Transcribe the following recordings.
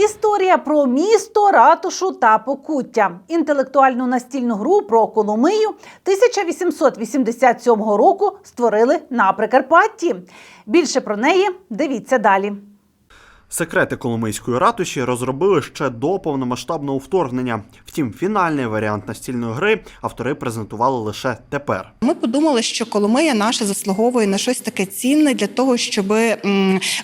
Історія про місто, ратушу та покуття. Інтелектуальну настільну гру про Коломию 1887 року створили на Прикарпатті. Більше про неї дивіться далі. Секрети Коломийської ратуші розробили ще до повномасштабного вторгнення. Втім, фінальний варіант настільної гри автори презентували лише тепер. Ми подумали, що Коломия наша заслуговує на щось таке цінне для того, щоб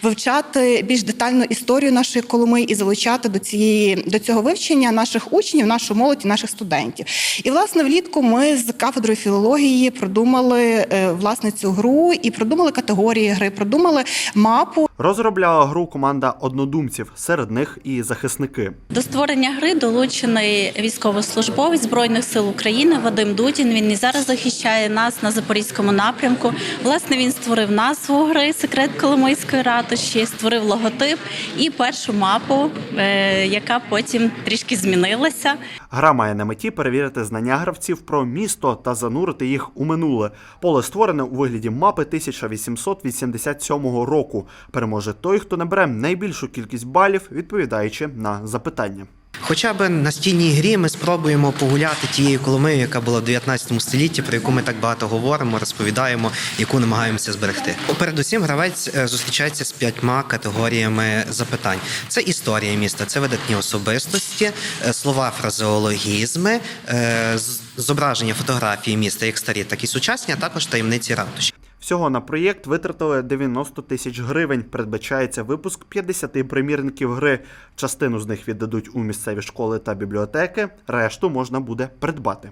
вивчати більш детальну історію нашої Коломиї і залучати до цієї до цього вивчення наших учнів, нашу молодь і наших студентів. І власне влітку ми з кафедрою філології продумали е, власне цю гру і продумали категорії гри, продумали мапу. Розробляла гру команда однодумців, серед них і захисники. До створення гри долучений військовослужбовець збройних сил України Вадим Дудін. Він і зараз захищає нас на запорізькому напрямку. Власне, він створив назву гри Секрет Коломийської ратуші, створив логотип і першу мапу, е, яка потім трішки змінилася. Гра має на меті перевірити знання гравців про місто та занурити їх у минуле. Поле створене у вигляді мапи 1887 року. Переможе той, хто набере найбільшу кількість балів, відповідаючи на запитання. Хоча б на стільній грі ми спробуємо погуляти тією Коломиєю, яка була в 19 столітті, про яку ми так багато говоримо, розповідаємо, яку намагаємося зберегти. Передусім, гравець е, зустрічається з п'ятьма категоріями запитань: це історія міста, це видатні особистості, е, слова, фразеологізми, е, зображення фотографії міста, як старі, так і сучасні, а також таємниці ратуші. Всього на проєкт витратили 90 тисяч гривень. Передбачається випуск 50 примірників гри. Частину з них віддадуть у місцеві школи та бібліотеки, решту можна буде придбати.